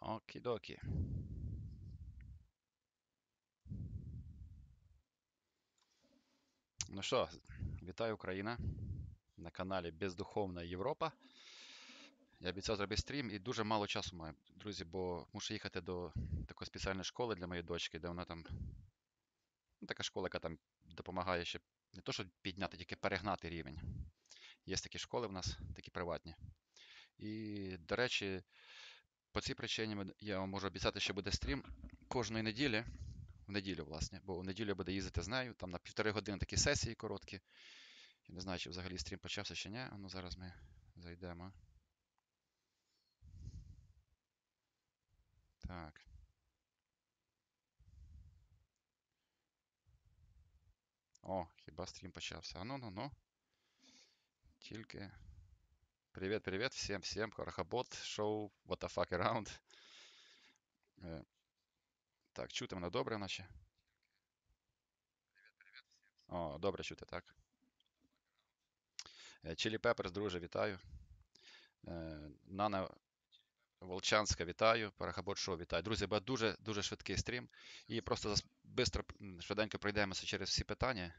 Окей-докі. Ну що, вітаю Україна на каналі Бездуховна Європа. Я обіцяв зробити стрім і дуже мало часу маю, друзі, бо мушу їхати до такої спеціальної школи для моєї дочки, де вона там. Ну, така школа, яка там допомагає ще не то, щоб підняти, тільки перегнати рівень. Є такі школи в нас, такі приватні. І, до речі, по цій причині я вам можу обіцяти, що буде стрім кожної неділі. В неділю, власне, бо в неділю я буду їздити з нею. Там на півтори години такі сесії короткі. Я не знаю, чи взагалі стрім почався чи ні. Ну зараз ми зайдемо. Так. О, хіба стрім почався. А ну ну ну. Тільки. Привіт, привіт, всім, всім. Хорохобот, шоу What the fuck around. Е, Так, чути мене добре, наче. О, добре чути, так. Чилі Пеперс, друже, вітаю. Е, Нана Волчанська, вітаю. Парахабот Шоу, вітаю. Друзі, буде дуже дуже швидкий стрім. І просто швидко, швиденько пройдемося через всі питання,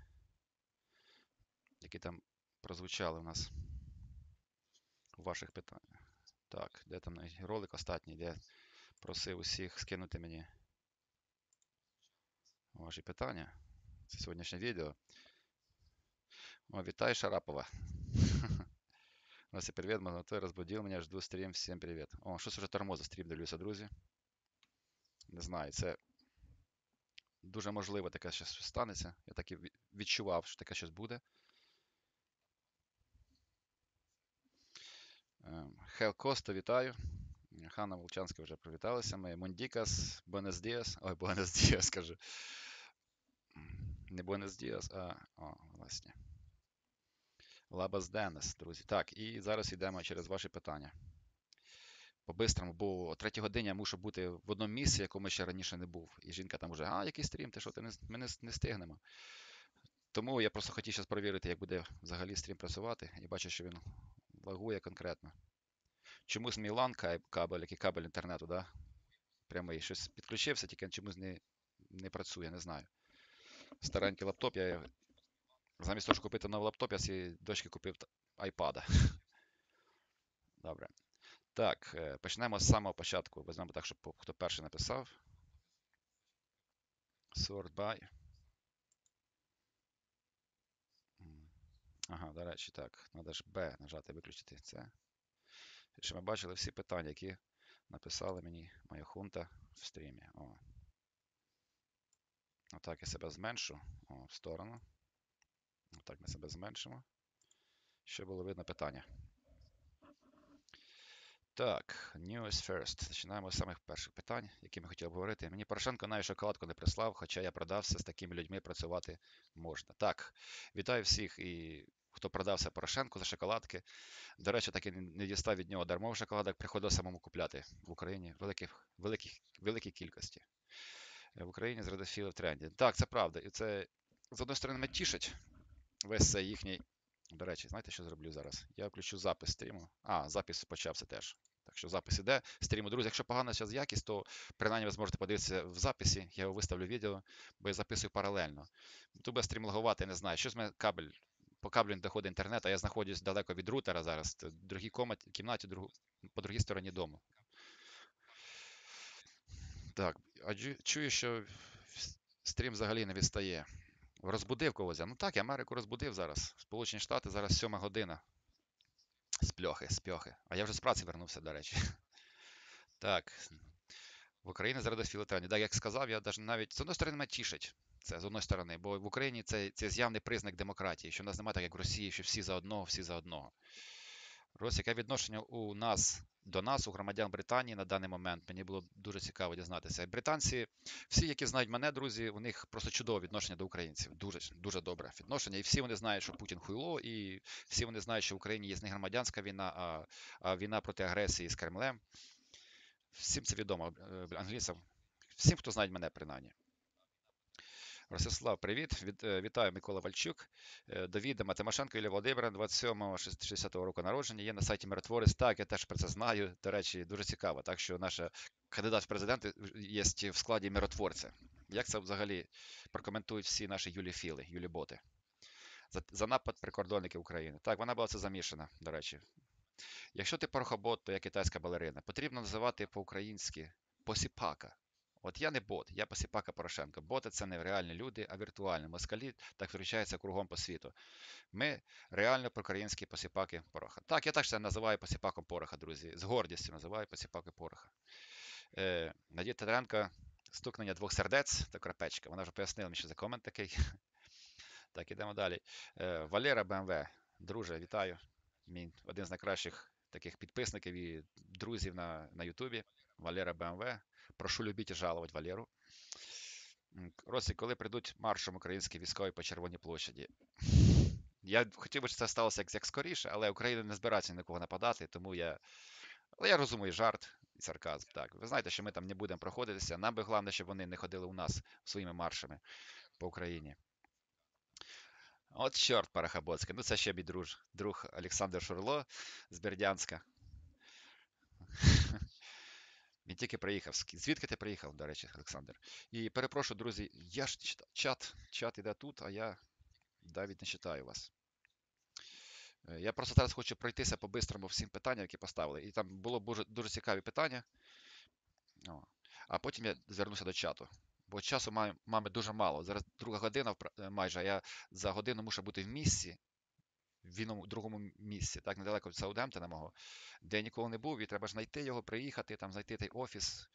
які там прозвучали у нас ваших питаннях. Так, де там ролик останній, де просив усіх скинути мені ваші питання. Це сьогоднішнє відео. О, вітаю, Шарапова. Вася, привіт, Магнатой, розбудив мене, жду стрім, всім привіт. О, щось вже тормоза стрім дивлюся, друзі. Не знаю, це дуже можливо таке щось станеться. Я так і відчував, що таке щось буде. Хел Коста, вітаю. Ханна Волчанська вже привіталася. Ми Мондікас, Буенес Діас. Ой, Буенес Діас, кажу. Не Буенес Діас, а. О, власне. Лабас Денес, друзі. Так, і зараз йдемо через ваші питання. По-бистрому, бо о 3 годині я мушу бути в одному місці, якому ще раніше не був. І жінка там вже, а, який стрім, ти що, ти не, ми не, не стигнемо. Тому я просто хотів зараз перевірити, як буде взагалі стрім працювати. І бачу, що він лагує конкретно. Чомусь мій LAN кабель, який кабель інтернету, да? прямий, щось підключився, тільки чомусь не, не працює, не знаю. Старенький лаптоп, я замість того, щоб купити новий лаптоп, я своїй дочці купив айпада. Добре. Так, почнемо з самого початку. Візьмемо так, щоб хто перший написав. Sort by. Ага, до речі, так. Треба ж B нажати, виключити це. Щоб ми бачили всі питання, які написали мені моя хунта в стрімі. О. Отак я себе зменшу О, в сторону. Отак ми себе зменшимо. Щоб було видно питання. Так, news first. Починаємо з самих перших питань, які ми хотіли обговорити. Мені Порошенко навіть шоколадку не прислав, хоча я продався з такими людьми працювати можна. Так, вітаю всіх і хто продався Порошенку за шоколадки. До речі, так і не дістав від нього дармових шоколадок, приходив самому купляти в Україні великих, великих, великій кількості. В Україні з радофіли в тренді. Так, це правда. І це з одної сторони мене тішить весь цей їхній. До речі, знаєте, що зроблю зараз? Я включу запис стріму. А, запис почався теж. Так що запис іде. Стріму, друзі, якщо погана зараз якість, то принаймні ви зможете подивитися в записі. Я його виставлю відео, бо я записую паралельно. Тут буде стрім лагувати, не знаю. Щось мене кабель. По каблю не доходить інтернет, а я знаходжусь далеко від рутера зараз, в другій комнаті, кімнаті, по другій стороні дому. Так, а чую, що стрім взагалі не відстає. Розбудив когось. Ну так, я Америку розбудив зараз. Сполучені Штати зараз 7 година. З пльохи, з пьохи. А я вже з праці вернувся, до речі. Так. В Україні зараз філотрені. Так, як сказав, я навіть з одної сторони мене тішить. Це з одної сторони, бо в Україні це це з'явний признак демократії, що в нас немає так, як в Росії, що всі за одного, всі за одного. Рось, яке відношення у нас до нас, у громадян Британії на даний момент, мені було дуже цікаво дізнатися. Британці, всі, які знають мене, друзі, у них просто чудове відношення до українців. Дуже дуже добре відношення. І всі вони знають, що Путін хуйло, і всі вони знають, що в Україні є не громадянська війна, а війна проти агресії з Кремлем. Всім це відомо англійцям, всім, хто знає мене, принаймні. Ростислав, привіт. Е, вітаю Микола Вальчук. Е, До відома Тимошенко Юлія Володимира, 27-го 60-го року народження. Є на сайті Миротворець. Так, я теж про це знаю. До речі, дуже цікаво. Так що наша кандидат в президенти є в складі миротворця. Як це взагалі прокоментують всі наші юліфіли, юліботи? За, за напад прикордонників України. Так, вона була це замішана, до речі. Якщо ти порохобот, то я китайська балерина. Потрібно називати по-українськи посіпака. От я не бот, я посіпака Порошенко. Боти це не реальні люди, а віртуальні. Москалі так зустрічаються кругом по світу. Ми реально проукраїнські посіпаки Пороха. Так, я так це називаю посіпаком Пороха, друзі. З гордістю називаю посіпаки Пороха. Е, Надія Тетренко, стукнення двох сердець та крапечка. Вона вже пояснила мені, що за комент такий. Так, ідемо далі. Е, Валера БМВ. Друже, вітаю. Мій один з найкращих таких підписників і друзів на на Ютубі. Валера БМВ. Прошу любіть і жалувати Валеру. Росі, коли прийдуть маршем українські військові по Червоній площаді? Я хотів би, щоб це сталося як, як скоріше, але Україна не збирається нікого нападати, тому я. Але я розумію жарт і сарказм. Так, ви знаєте, що ми там не будемо проходитися. Нам би головне, щоб вони не ходили у нас своїми маршами по Україні. От чорт Парахаботський. Ну, це ще мій друг, друг Олександр Шурло з Бердянська. Він тільки приїхав. Звідки ти приїхав, до речі, Олександр? І перепрошую, друзі, я ж чат, чат іде тут, а я навіть не читаю вас. Я просто зараз хочу пройтися по-бистрому всім питанням, які поставили. І там було дуже, дуже цікаві питання. А потім я звернуся до чату. Бо часу мами дуже мало. Зараз друга година майже, а я за годину мушу бути в місці, в іному, другому місці, так, недалеко від Саудемптона мого, де я ніколи не був, і треба ж знайти його, приїхати, там знайти той офіс.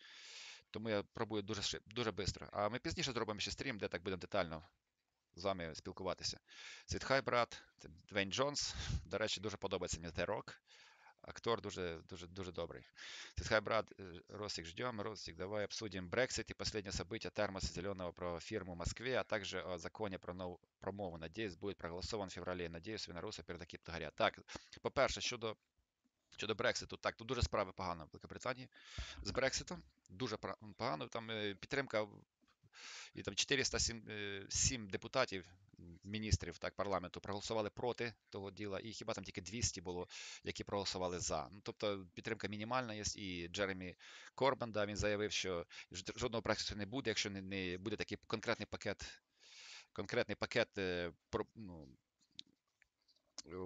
Тому я пробую дуже дуже швидко. А ми пізніше зробимо ще стрім, де так будемо детально з вами спілкуватися. Світхай, брат, Двейн Джонс. До речі, дуже подобається мені The Rock. Актор дуже дуже дуже добрый. Святхай, брат, Росик, ждем. Росик, давай обсудим Brexit и последнее событие термоса зеленого про фирму в Москве, а также о законе про нов... про мову. Надеюсь, будет проголосован в феврале. Надеюсь, Вінаруса передаки горять. Так, по-перше, щодо щодо Брекситу, так, тут дуже справи погано в Великобританії з Брекситом. Дуже погано. Там підтримка і там 407 депутатів, міністрів так, парламенту проголосували проти того діла, і хіба там тільки 200 було, які проголосували за. Ну, Тобто підтримка мінімальна є, і Джеремі Корбан, да, він заявив, що жодного Брекситу не буде, якщо не, не буде такий конкретний пакет, конкретний пакет е, ну,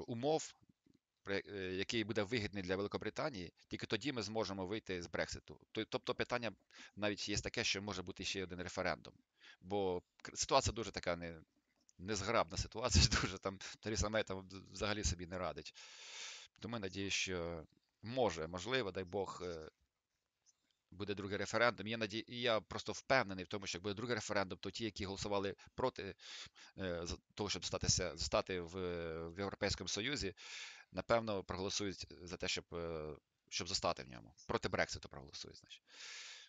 умов. Е, який буде вигідний для Великобританії, тільки тоді ми зможемо вийти з Брекситу. Тобто питання навіть є таке, що може бути ще один референдум. Бо ситуація дуже така не, незграбна ситуація, дуже там Терesa Мей там взагалі собі не радить. Тому я надію, що може, можливо, дай Бог, е, буде другий референдум. Я надію, і я просто впевнений в тому, що як буде другий референдум, то ті, які голосували проти е, того, щоб статися, стати в, в Європейському Союзі, напевно, проголосують за те, щоб е, щоб зостати в ньому. Проти Брекситу проголосують. значить.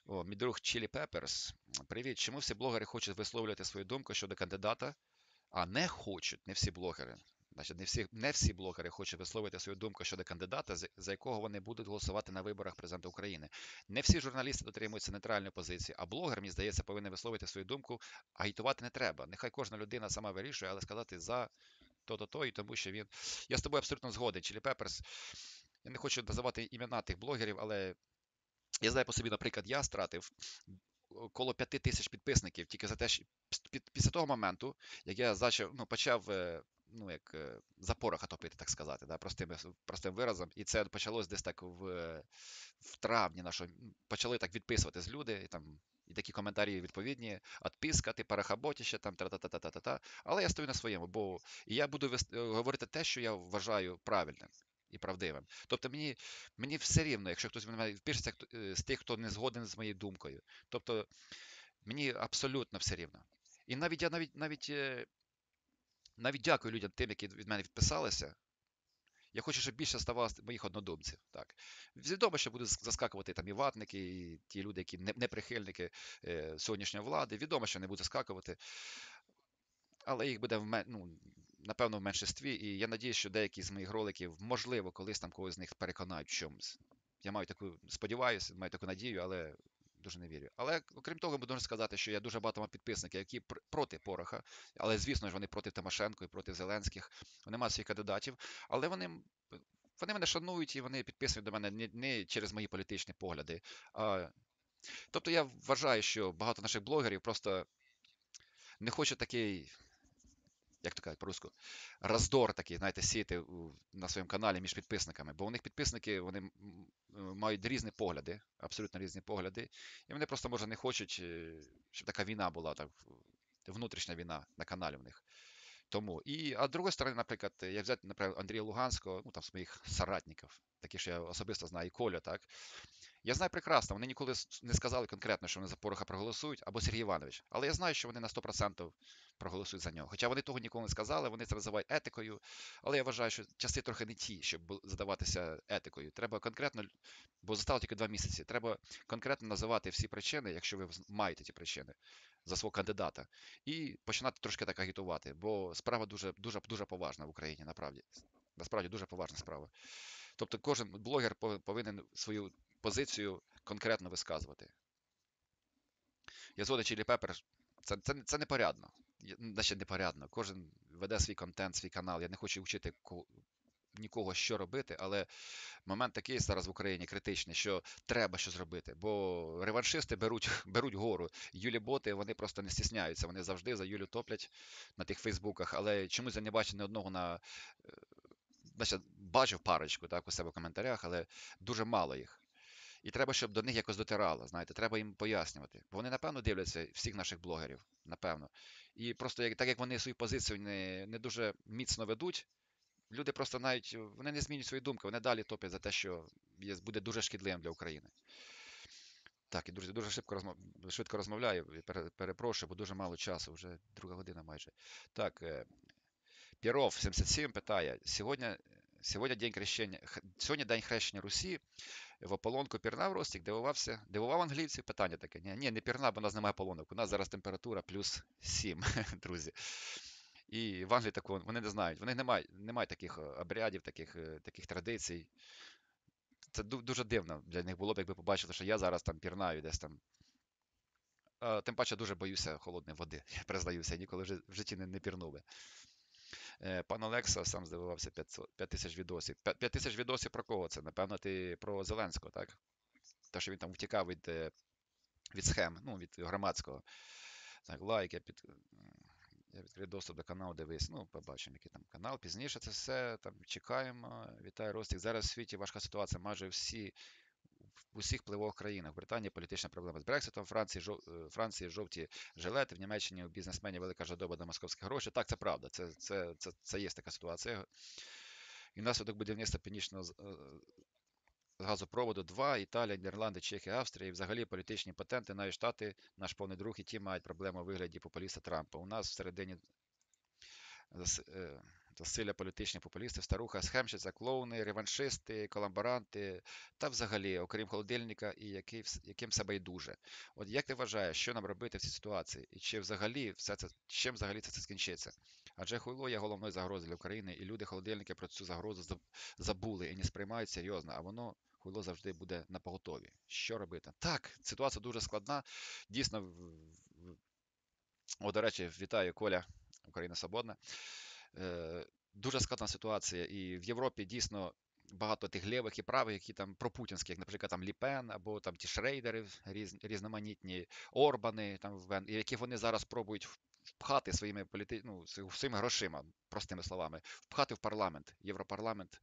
О, Мій друг Chili Peppers. Привіт. Чому всі блогери хочуть висловлювати свою думку щодо кандидата, а не хочуть, не всі блогери. Значить, не всі не всі блогери хочуть висловити свою думку щодо кандидата, за якого вони будуть голосувати на виборах президента України. Не всі журналісти дотримуються нейтральної позиції, а блогер, мені здається, повинен висловити свою думку, агітувати не треба. Нехай кожна людина сама вирішує, але сказати за то-то, то і тому, що він. Я з тобою абсолютно згоден. Чілі Пеперс. Я не хочу називати імена тих блогерів, але я знаю по собі, наприклад, я стратив коло п'яти тисяч підписників тільки за те, що після того моменту, як я зачав, ну, почав е, ну, як е, за топити, так сказати, да, простим простим виразом. І це почалось десь так в в травні нашого. Почали так відписуватись люди, і там і такі коментарі відповідні, відписка, ти парахаботіще, там та-та-та-та-та-та. Але я стою на своєму, бо я буду е, говорити те, що я вважаю правильним. І правдивим. Тобто мені мені все рівно, якщо хтось мене впишеться е, з тих, хто не згоден з моєю думкою. Тобто мені абсолютно все рівно. І навіть я навіть навіть е, навіть дякую людям тим, які від мене відписалися. Я хочу, щоб більше ставалося моїх однодумців. Так. Відомо, що будуть заскакувати там і ватники, і ті люди, які не, не прихильники е, сьогоднішньої влади. Відомо, що не будуть заскакувати. Але їх буде в ну, напевно в меншинстві. І я надію, що деякі з моїх роликів, можливо, колись там когось з них переконають в чомусь. Я маю таку, сподіваюся, маю таку надію, але дуже не вірю. Але окрім того, буду сказати, що я дуже багато мав підписників, які проти Пороха, але звісно ж вони проти Тимошенко і проти Зеленських. Вони мають своїх кандидатів, але вони вони мене шанують і вони підписують до мене не, не через мої політичні погляди. а Тобто я вважаю, що багато наших блогерів просто не хочуть такий як то кажуть по-руску, роздор такий, знаєте, сіти на своєму каналі між підписниками. Бо у них підписники вони мають різні погляди, абсолютно різні погляди. І вони просто, може, не хочуть, е, щоб така війна була, так, внутрішня війна на каналі в них. Тому. І, а з другої сторони, наприклад, як взяти, наприклад, Андрія Луганського, ну там своїх соратників, такі що я особисто знаю, і Коля, так. Я знаю прекрасно, вони ніколи не сказали конкретно, що вони за Пороха проголосують, або Сергій Іванович. Але я знаю, що вони на 100% проголосують за нього. Хоча вони того ніколи не сказали, вони це називають етикою. Але я вважаю, що часи трохи не ті, щоб задаватися етикою. Треба конкретно, бо застало тільки два місяці. Треба конкретно називати всі причини, якщо ви маєте ті причини за свого кандидата, і починати трошки так агітувати. Бо справа дуже дуже дуже поважна в Україні, насправді. Насправді дуже поважна справа. Тобто кожен блогер повинен свою позицію конкретно висказувати. Я згоден Чилі Пепер, це це, це непорядно. Значить, непорядно. Кожен веде свій контент, свій канал. Я не хочу вчити нікого, що робити, але момент такий зараз в Україні критичний, що треба щось зробити. Бо реваншисти беруть беруть гору. Юлі боти вони просто не стісняються. Вони завжди за Юлю топлять на тих Фейсбуках, але чомусь я не бачу ні одного на. Е, бачив парочку так, у себе в коментарях, але дуже мало їх. І треба, щоб до них якось дотирало. Знаєте, треба їм пояснювати. Бо вони, напевно, дивляться всіх наших блогерів, напевно. І просто так як вони свою позицію не не дуже міцно ведуть, люди просто навіть вони не змінюють свої думки, вони далі топять за те, що є, буде дуже шкідливим для України. Так, і друзі, дуже швидко розмов... швидко розмовляю. Перепрошую, бо дуже мало часу, вже друга година майже. Так, е, Піров 77 питає: сьогодні сьогодні день хрещення, сьогодні день хрещення Русі в ополонку пірнав Ростік, дивувався, дивував англійців питання таке. Ні, ні, не пірна, бо у нас немає полонок. У нас зараз температура плюс 7, друзі. І в Англії такого вони не знають. Вони не мають не мають таких е, обрядів, таких е, таких традицій. Це дуже дивно для них було б, якби побачили, що я зараз там пірнаю десь там. Тим паче дуже боюся холодної води. Я признаюся, ніколи в житті не, не пірнув би. Е, пан Олекса сам здивувався 5 тисяч відосів. 5 тисяч відосів про кого це? Напевно, ти про Зеленського, так? Те, що він там втікав від е, від схем, ну, від громадського. Так, лайк, я під. Я відкрив доступ до каналу, дивись. Ну, побачимо, який там канал. Пізніше це все. Там чекаємо. Вітаю, Ростик. Зараз в світі важка ситуація. Майже всі в усіх впливових країнах. В Британії політична проблема з Брекситом, Франції жов... Е, Франції жовті жилети, в Німеччині у бізнесменів велика жадоба до московських грошей. Так, це правда, це це, це, це є така ситуація. І внаслідок будівництва північного е, газопроводу 2, Італія, Нідерланди, Чехія, Австрія і взагалі політичні патенти, навіть штати, наш повний друг і ті мають проблему у вигляді популіста Трампа. У нас всередині е, засилля політичних популістів, старуха, схемщиця, клоуни, реваншисти, колаборанти та взагалі, окрім холодильника, і який, яким все байдуже. От як ти вважаєш, що нам робити в цій ситуації? І чи взагалі все це чим взагалі це, це скінчиться? Адже хуйло є головною загрозою для України, і люди холодильники про цю загрозу забули і не сприймають серйозно, а воно. Хуйло завжди буде на поготові. Що робити? Так, ситуація дуже складна. Дійсно, о, до речі, вітаю Коля, Україна Свободна. Е, дуже складна ситуація, і в Європі дійсно багато тих лівих і правих, які там пропутінські, як, наприклад, там Ліпен або там ті Шрейдери, різ, різноманітні Орбани, там які вони зараз пробують впхати своїми політи... ну, своїми грошима, простими словами, впхати в парламент, Європарламент,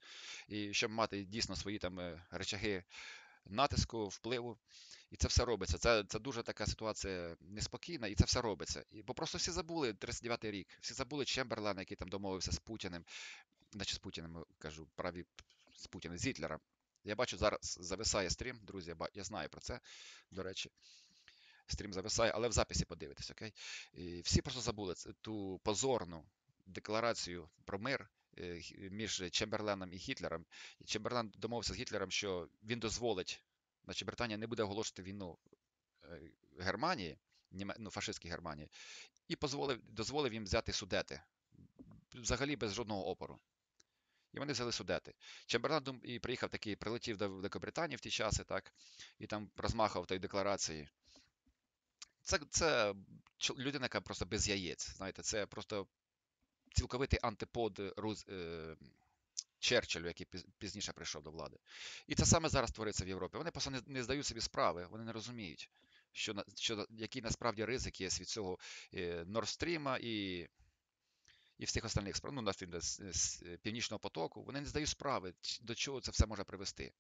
і щоб мати дійсно свої там е, речаги натиску, впливу. І це все робиться. Це це дуже така ситуація неспокійна, і це все робиться. І Бо просто всі забули 39-й рік, всі забули Чемберлена, який там домовився з Путіним, значить з Путіним кажу, праві з Путіним, з Гітлером. Я бачу, зараз зависає стрім, друзі, я знаю про це, до речі. Стрім зависає, але в записі подивитесь, окей? І Всі просто забули ту позорну декларацію про мир, між Чемберленом і Гітлером. І Чемберлен домовився з Гітлером, що він дозволить, значить Британія не буде оголошувати війну е, Германії, ну, фашистській Германії, і дозволив, дозволив їм взяти судети взагалі без жодного опору. І вони взяли судети. Чемберлен і приїхав такий, прилетів до Великобританії в ті часи, так, і там розмахав тої декларації. Це, це людина, яка просто без яєць. Знаєте, це просто цілковитий антипод Руз, е, Черчиллю, який пізніше прийшов до влади. І це саме зараз твориться в Європі. Вони просто не, не здають собі справи, вони не розуміють, що, що, який насправді ризик є від цього е, Nord Stream і, і всіх остальних справ, ну, з, е, Північного потоку. Вони не здають справи, до чого це все може привести.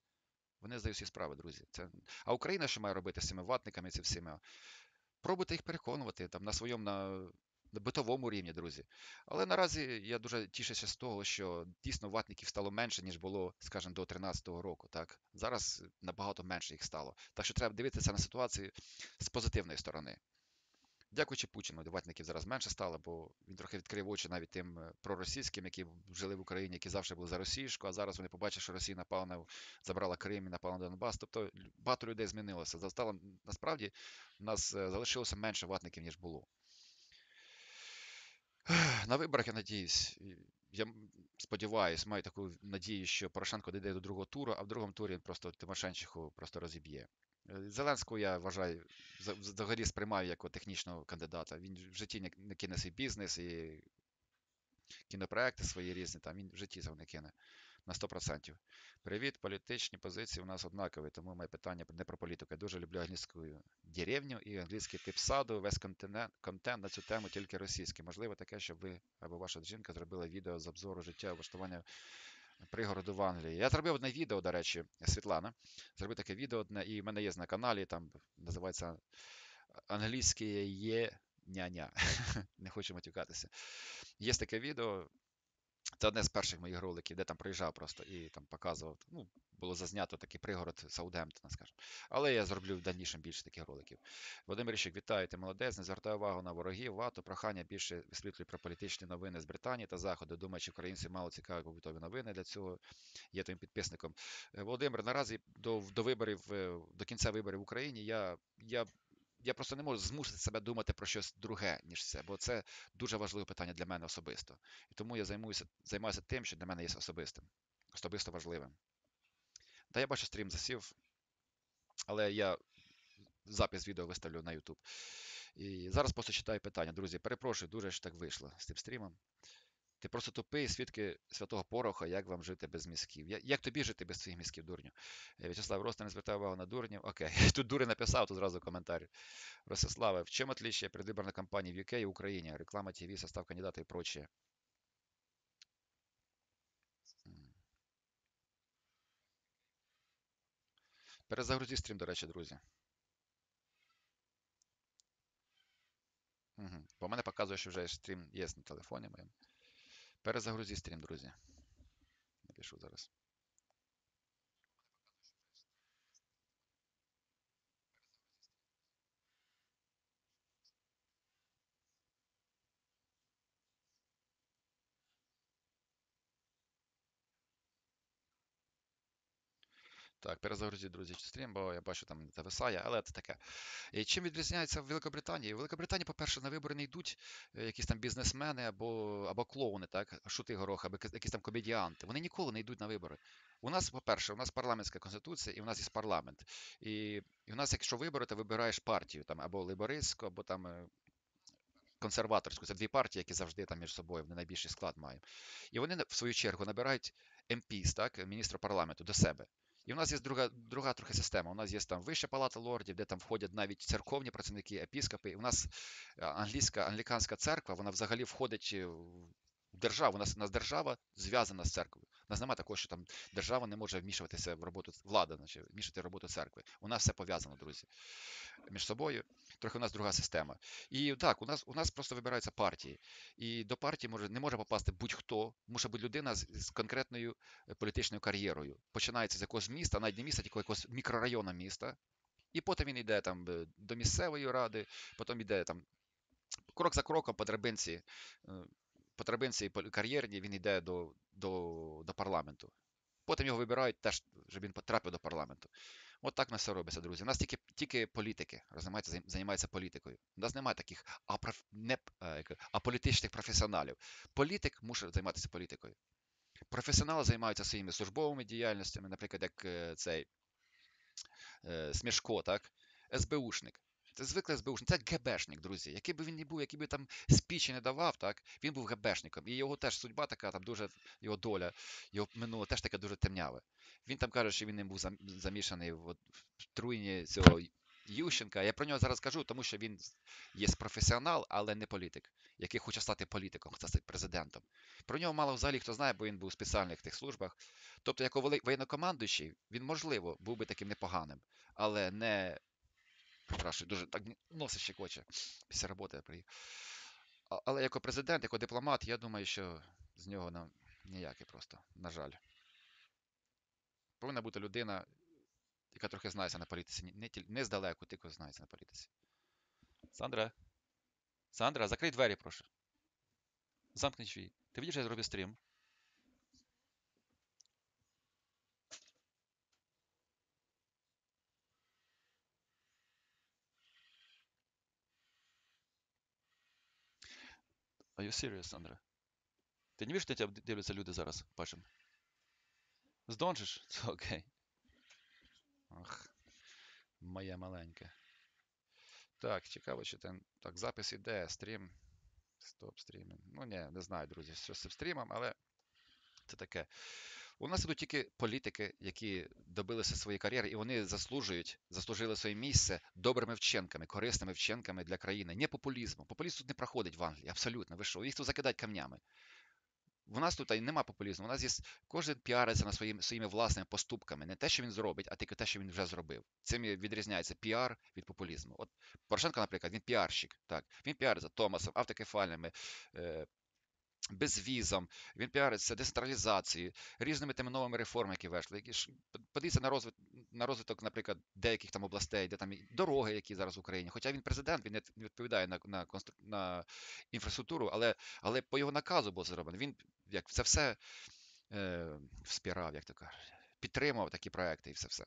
Вони здають собі справи, друзі. Це... А Україна що має робити з цими ватниками, ці всіма? Пробуйте їх переконувати там на своєму на битовому рівні, друзі. Але наразі я дуже тішуся з того, що дійсно ватників стало менше, ніж було, скажімо, до 2013 року. Так зараз набагато менше їх стало. Так що треба дивитися на ситуацію з позитивної сторони. Дякуючи Путіну, ватників зараз менше стало, бо він трохи відкрив очі навіть тим е, проросійським, які жили в Україні, які завжди були за російську, а зараз вони побачили, що Росія напала на забрала Крим і напала на Донбас. Тобто багато людей змінилося. Застало насправді у нас е, залишилося менше ватників, ніж було. На виборах я надіюсь, я сподіваюсь, маю таку надію, що Порошенко дійде до другого туру, а в другому турі він просто Тимошенчиху просто розіб'є. Е, Зеленського я вважаю, за- взагалі сприймаю як технічного кандидата. Він в житті не, не кине свій бізнес і кінопроекти свої різні, там він в житті цього не кине на 100%. Привіт, політичні позиції у нас однакові, тому моє питання не про політику. Я дуже люблю англійську деревню і англійський тип саду. Весь континент, контент на цю тему тільки російський. Можливо, таке, щоб ви або ваша жінка зробила відео з обзору життя влаштування пригороду в Англії. Я зробив одне відео, до речі, Світлана. Зробив таке відео одне, і в мене є на каналі, там називається Англійське є няня. Не хочу матюкатися. Є таке відео. Це одне з перших моїх роликів, де там приїжджав просто і там показував. Ну, було зазнято такий пригород Саудемптона, скажімо. Але я зроблю в дальнішому більше таких роликів. Володимир Іщик, вітаю, ти молодець, не звертаю увагу на ворогів, вату, прохання більше висвітлюй про політичні новини з Британії та Заходу. Думаю, що українці мало цікаві побутові новини для цього. Є твоїм підписником. Е, Володимир, наразі до, до виборів, е, до кінця виборів в Україні я, я я просто не можу змусити себе думати про щось друге, ніж це, бо це дуже важливе питання для мене особисто. І тому я займаюся, займаюся тим, що для мене є особистим, особисто важливим. Та я бачу, стрім засів, але я запис відео виставлю на YouTube. І зараз просто читаю питання. Друзі, перепрошую, дуже що так вийшло з тим стрімом. Ти просто тупий, свідки святого Пороха, як вам жити без мізків. Як тобі жити без своїх мізків, дурню? Е, В'ячеслав Роста не звертає увагу на дурнів. Окей, тут дури написав, тут зразу коментар. Ростиславе, в чем отличие предвыборной кампании в UK и Украине? Реклама ТВ, состав кандидата и прочее. М. Перезагрузі стрім, до речі, друзі. Угу. По мене показує, що вже стрім є на телефоні моєму. Перезагрузі стрім, друзі. Напишу зараз. Так, перезагрузіть, друзі, стрім, бо я бачу, там зависає, але це таке. І чим відрізняється в Великобританії? В Великобританії, по-перше, на вибори не йдуть е, якісь там бізнесмени або, або клоуни, так, шути горох, або якісь- там комедіанти. Вони ніколи не йдуть на вибори. У нас, по-перше, у нас парламентська конституція, і у нас є парламент. І, і у нас, якщо вибори, то вибираєш партію там або лейбористську, або там е, консерваторську. Це дві партії, які завжди там між собою вони найбільший склад мають. І вони в свою чергу набирають МПС, так, міністра парламенту до себе. І в нас є друга, друга трохи система. У нас є там Вища палата лордів, де там входять навіть церковні працівники, епіскопи. І у нас е, англійська англіканська церква, вона взагалі входить е, в державу. У нас, у нас держава зв'язана з церквою. У нас немає такого, що там держава не може вмішуватися в роботу влада, значить, вмішати роботу церкви. У нас все пов'язано, друзі, між собою. Трохи у нас друга система. І так, у нас у нас просто вибираються партії. І до партії може не може попасти будь-хто, може бути людина з, з конкретною е, політичною кар'єрою. Починається з якогось міста, навіть не міста, тільки якогось мікрорайону міста. І потім він йде там е, до місцевої ради, потім йде там крок за кроком по драбинці, е, по драбинці кар'єрній він йде до, до, до парламенту. Потім його вибирають теж, щоб він потрапив до парламенту. От так на все робиться, друзі. У нас тільки, тільки політики розумієте, займаються політикою. У нас немає таких апроф... не... е, аполітичних професіоналів. Політик мусить займатися політикою. Професіонали займаються своїми службовими діяльностями, наприклад, як е, цей е, Смішко, так? СБУшник. Це звиклий СБУшник, це ГБшник, друзі. Який би він не був, який би там спічі не давав, так, він був ГБшником. І його теж судьба така, там дуже його доля, його минуле теж таке дуже темняве. Він там каже, що він не був зам- замішаний в, в труйні цього Ющенка. Я про нього зараз кажу, тому що він є професіонал, але не політик, який хоче стати політиком, хоче стати президентом. Про нього мало взагалі хто знає, бо він був у спеціальних тих службах. Тобто, як воєннокомандуючий, він, можливо, був би таким непоганим, але не. Перепрошую, дуже так носить щекоче після роботи я приїхав. Але як президент, як дипломат, я думаю, що з нього нам ніякий просто, на жаль. Повинна бути людина, яка трохи знається на політиці. Не, не здалеку, тільки знається на політиці. Сандра. Сандра, закрий двері, прошу. Замкни двері. Ти бачиш, я зроблю стрім. Are you serious, Андре? Ти не бачиш, що тебе дивляться люди зараз, бачимо? Здончиш? Це окей. Ах, моє маленьке. Так, цікаво, чи там. Так, запис іде, стрім. Стоп, стрімінг. Ну, ні, не знаю, друзі, що з цим стрімом, але це таке. У нас ідуть тільки політики, які добилися своєї кар'єри, і вони заслужують, заслужили своє місце добрими вченками, корисними вченками для країни. Не популізму. Популізм тут не проходить в Англії, абсолютно. Ви що? Їх тут закидають камнями. У нас тут нема популізму. У нас є кожен піариться на своїм, своїми власними поступками. Не те, що він зробить, а тільки те, що він вже зробив. Цим відрізняється піар від популізму. От Порошенко, наприклад, він піарщик. Так, він піариться Томасом, автокефальними, е, безвізом, він піариться децентралізацією, різними тими новими реформами, які вийшли. Які ж подивіться на розвиток, на розвиток, наприклад, деяких там областей, де там дороги, які зараз в Україні. Хоча він президент, він не відповідає на, на, на інфраструктуру, але, але по його наказу було зроблено. Він як це все е, вспірав, як то кажуть, підтримував такі проекти і все все.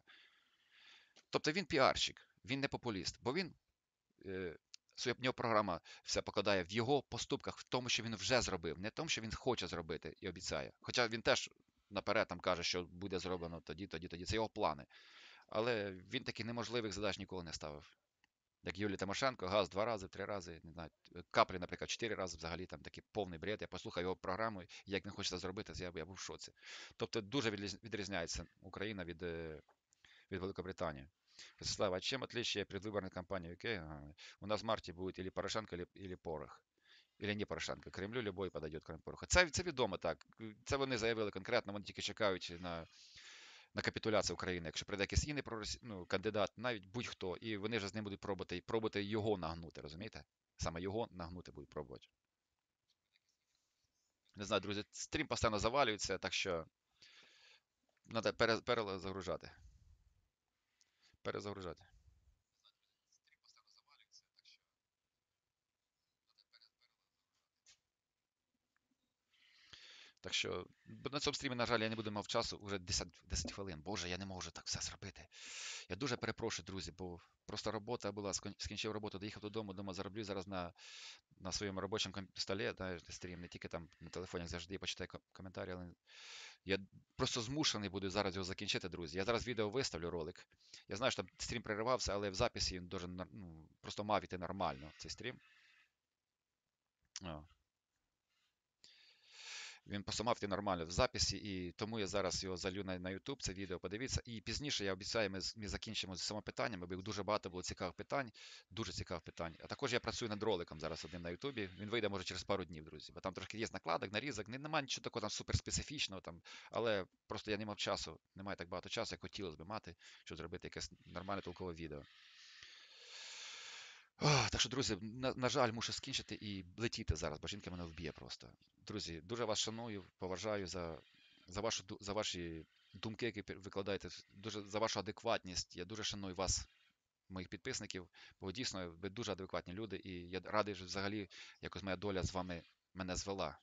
Тобто він піарщик, він не популіст, бо він. Е, в нього програма все покладає в його поступках, в тому, що він вже зробив, не в тому, що він хоче зробити і обіцяє. Хоча він теж наперед там каже, що буде зроблено тоді, тоді, тоді. Це його плани. Але він таких неможливих задач ніколи не ставив. Як Юлія Тимошенко, газ два рази, три рази, не знаю, каплі, наприклад, чотири рази взагалі там такий повний бред. Я послухав його програму, як він хоче це зробити, я, я був в шоці. Тобто дуже відрізняється Україна від, е, від Великобританії. Ростислав, а чем отличие предвыборной кампании? Ага. У нас в марте будет или Порошенко, или, или Порох. Или не Порошенко. Кремлю любой подойдет, крім Пороха. Це, це відомо так. Це вони заявили конкретно, вони тільки чекають на, на капітуляцію України. Якщо прийде якийсь інший ну, кандидат, навіть будь-хто, і вони вже з ним будуть пробувати, пробувати його нагнути, розумієте? Саме його нагнути будуть пробувати. Не знаю, друзі, стрім постійно завалюється, так що треба пере, перезагружати. Перезагружати. Так що на цьому стрімі, на жаль, я не буду мав часу вже 10, 10 хвилин. Боже, я не можу так все зробити. Я дуже перепрошую, друзі, бо просто робота була, скінчив роботу, доїхав додому, дома зароблю зараз на, на своєму робочому столі, знаєш, стрім, не тільки там на телефоні, завжди почитаю коментарі, але я просто змушений буду зараз його закінчити, друзі. Я зараз відео виставлю ролик. Я знаю, що там стрім переривався, але в записі він дуже ну, просто мав іти нормально, цей стрім. О. Він просто мав нормально в записі, і тому я зараз його залю на, YouTube, це відео подивіться. І пізніше я обіцяю, ми, ми закінчимо з цими питаннями, бо дуже багато було цікавих питань, дуже цікавих питань. А також я працюю над роликом зараз одним на YouTube. Він вийде може через пару днів, друзі. Бо там трошки є накладок, нарізок. Не, немає нічого такого там суперспецифічного, там, але просто я не мав часу, немає так багато часу, як хотілося б мати, щоб зробити якесь нормальне толкове відео. Так що, друзі, на, на жаль, мушу скінчити і летіти зараз, бо жінка мене вб'є просто. Друзі, дуже вас шаную, поважаю за, за, вашу, за ваші думки, які викладаєте, дуже за вашу адекватність. Я дуже шаную вас, моїх підписників, бо дійсно ви дуже адекватні люди, і я радий, що взагалі якось моя доля з вами мене звела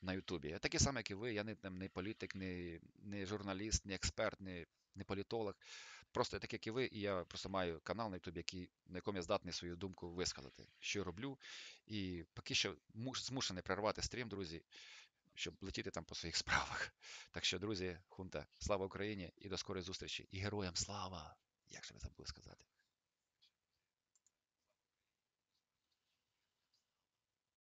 на Ютубі. Я такий самий, як і ви, я не, не політик, не, не журналіст, не експерт, не, не політолог. Просто я так, як і ви, і я просто маю канал на Ютубі, який, на якому я здатний свою думку висказати, що я роблю. І поки що муш- змушений перервати стрім, друзі. щоб летіти там по своїх справах. Так що, друзі, хунта, слава Україні і до скорої зустрічі. І героям слава! Як же ви забули сказати?